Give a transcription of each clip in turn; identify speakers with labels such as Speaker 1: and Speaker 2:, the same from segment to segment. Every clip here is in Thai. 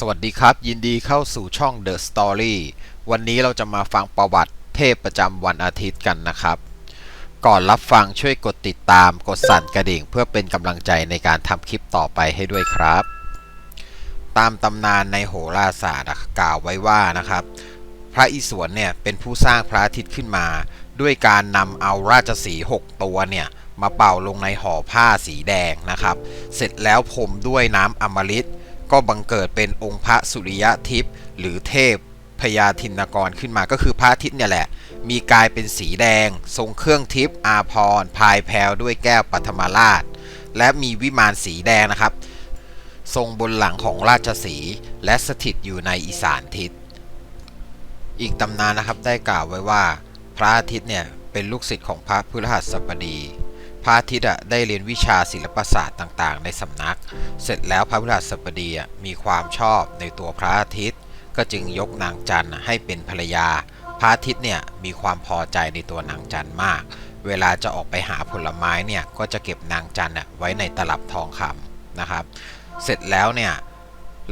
Speaker 1: สวัสดีครับ ยินดีเข้าสู่ช่อง The Story วันนี้เราจะมาฟังประวัติเทพประจำวันอาทิตย์กันนะครับ ก่อนรับฟังช่วยกดติดตามกดสั่นกระดิ่ง เพื่อเป็นกำลังใจในการทำคลิปต่อไปให้ด้วยครับ ตามตำนานในโหราศาสตร์กล่าวไว้ว่านะครับ พระอิศวรเนี่ยเป็นผู้สร้างพระอาทิตย์ขึ้นมา ด้วยการนำเอาราชสีห์หกตัวเนี่ยมาเป่าลงในห่อผ้าสีแดงนะครับ เสร็จแล้วพรมด้วยน้ำอมฤต ก็บังเกิดเป็นองค์พระสุริยะทิพย์หรือเทพพยาธินกรขึ้นมาก็คือพระอาทิตย์เนี่ยแหละ มีกายเป็นสีแดง ทรงเครื่องทิพย์อาพรพายแพวด้วยแก้วปัทมาราช และมีวิมานสีแดงนะครับ ทรงบนหลังของราชสีและสถิตอยู่ในอีสานทิศ อีกตำนานนะครับได้กล่าวไว้ว่า พระอาทิตย์เนี่ยเป็นลูกศิษย์ของพระพฤหัสบดี พระอาทิตย์ได้เรียนวิชาศิลปศาสตร์ต่างๆ ในสำนัก เสร็จแล้วพระพฤหัสบดีมีความชอบในตัวพระอาทิตย์ ก็จึงยกนางจันทร์ให้เป็นภรรยา พระอาทิตย์เนี่ยมีความพอใจในตัวนางจันทร์มาก เวลาจะออกไปหาผลไม้เนี่ยก็จะเก็บนางจันทร์ไว้ในตลับทองคำนะครับ เสร็จแล้วเนี่ย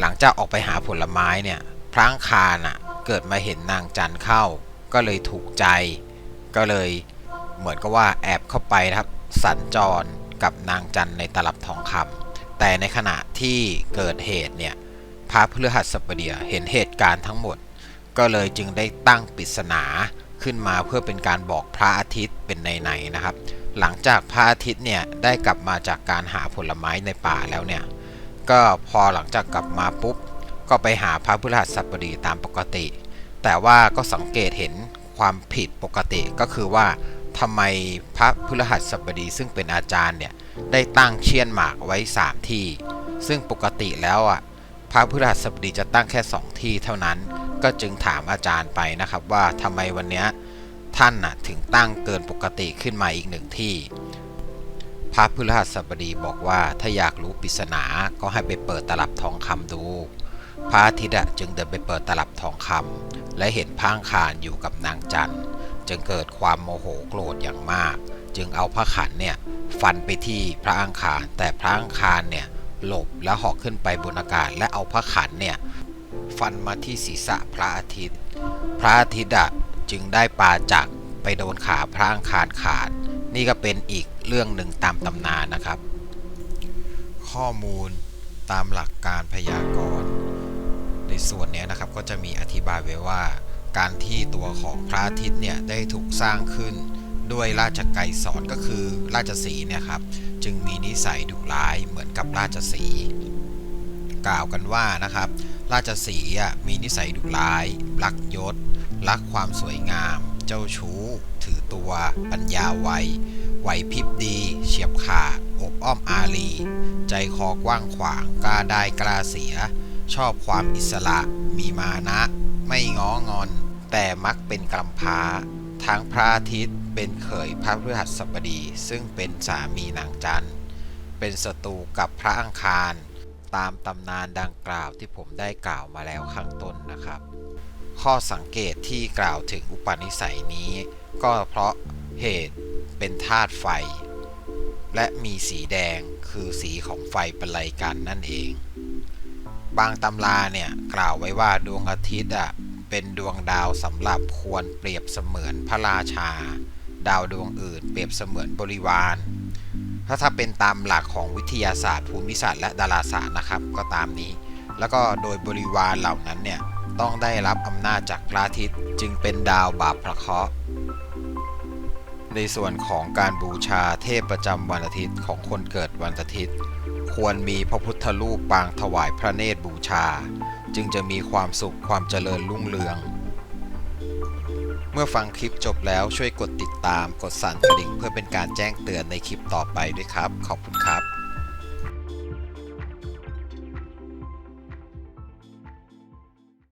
Speaker 1: หลังจากออกไปหาผลไม้เนี่ยพระอังคารอะเกิดมาเห็นนางจันทร์เข้า ก็เลยถูกใจ ก็เลยเหมือนกับว่าแอบเข้าไปนะครับ สัญจรกับนางจันในตลับทองคำแต่ในขณะที่เกิดเหตุเนี่ยพระพฤหัสบดีเห็นเหตุการณ์ทั้งหมด ก็เลยจึงได้ตั้งปริศนาขึ้นมาเพื่อเป็นการบอกพระอาทิตย์เป็นในๆนะครับ หลังจากพระอาทิตย์เนี่ยได้กลับมาจากการหาผลไม้ในป่าแล้วเนี่ยก็พอหลังจากกลับมาปุ๊บ ก็ไปหาพระพฤหัสบดีตามปกติ แต่ว่าก็สังเกตเห็นความผิดปกติก็คือว่า ทำไมพระพฤหัสบดีซึ่งเป็นอาจารย์เนี่ยได้ตั้งเชียนหมากไว้ 3 ที่ ซึ่งปกติแล้วอะพระพฤหัสบดีจะตั้งแค่ 2 ที่เท่านั้น ก็จึงถามอาจารย์ไปนะครับว่าทำไมวันเนี้ยท่านน่ะถึงตั้งเกินปกติขึ้นมาอีกหนึ่งที่ พระพฤหัสบดีบอกว่าถ้าอยากรู้ปริศนาก็ให้ไปเปิดตลับทองคำดู พระอาทิตย์จึงเดินไปเปิดตลับทองคำและเห็นพระอังคารอยู่กับนางจันทร์ จึงเกิดความโมโหโกรธอย่างมาก จึงเอาพระขันเนี่ยฟันไปที่พระอังคาร แต่พระอังคารเนี่ยหลบแล้วเหาะขึ้นไปบนอากาศ และเอาพระขันเนี่ยฟันมาที่ศีรษะพระอาทิตย์ พระอาทิตย์อะจึงได้ปาจักไปโดนขาพระอังคารขาด นี่ก็เป็นอีกเรื่องหนึ่งตามตำนานนะครับ ข้อมูลตามหลักการพยากรณ์ในส่วนนี้นะครับก็จะมีอธิบายไว้ว่า การที่ตัวของพระอาทิตย์เนี่ยได้ถูกสร้างขึ้นด้วยราชไกรสอนก็คือราชสีเนี่ยครับจึงมีนิสัยดุร้ายเหมือนกับราชสีกล่าวกันว่านะครับ ราชสีมีนิสัยดุร้าย รักยศ รักความสวยงาม เจ้าชู้ ถือตัว ปัญญาไวไหวพริบดี เฉียบขาดอบอ้อมอารี ใจคอกว้างขวาง กล้าได้กล้าเสีย ชอบความอิสระมีมานะ ไม่ง้องอน แต่มักเป็นกำพร้าทั้งพระอาทิตย์เป็นเขยพระพฤหัสบดี ซึ่งเป็นสามีนางจันทร์ เป็นศัตรูกับพระอังคาร ตามตำนานดังกล่าวที่ผมได้กล่าวมาแล้วข้างต้นนะครับ ข้อสังเกตที่กล่าวถึงอุปนิสัยนี้ ก็เพราะเหตุเป็นธาตุไฟ และมีสีแดงคือสีของไฟบรรลัยกันนั่นเอง บางตำราเนี่ยกล่าวไว้ว่าดวงอาทิตย์อะเป็นดวงดาวสำหรับควรเปรียบเสมือนพระราชา ดาวดวงอื่น เปรียบเสมือนบริวาร ถ้าถ้าเป็นตามหลักของวิทยาศาสตร์ ภูมิศาสตร์และดาราศาสตร์นะครับก็ตามนี้ แล้วก็โดยบริวารเหล่านั้นเนี่ยต้องได้รับอำนาจจากพระอาทิตย์จึงเป็นดาวบาปพระเคราะห์ในส่วนของการบูชาเทพประจำวันอาทิตย์ของคนเกิดวันอาทิตย์ ควรมีพระพุทธรูปปางถวายพระเนตรบูชา จึงจะมีความสุขความเจริญรุ่งเรือง เมื่อฟังคลิปจบแล้วช่วยกดติดตามกดสั่นกระดิ่งเพื่อเป็นการแจ้งเตือนในคลิปต่อไปด้วยครับ ขอบคุณครับ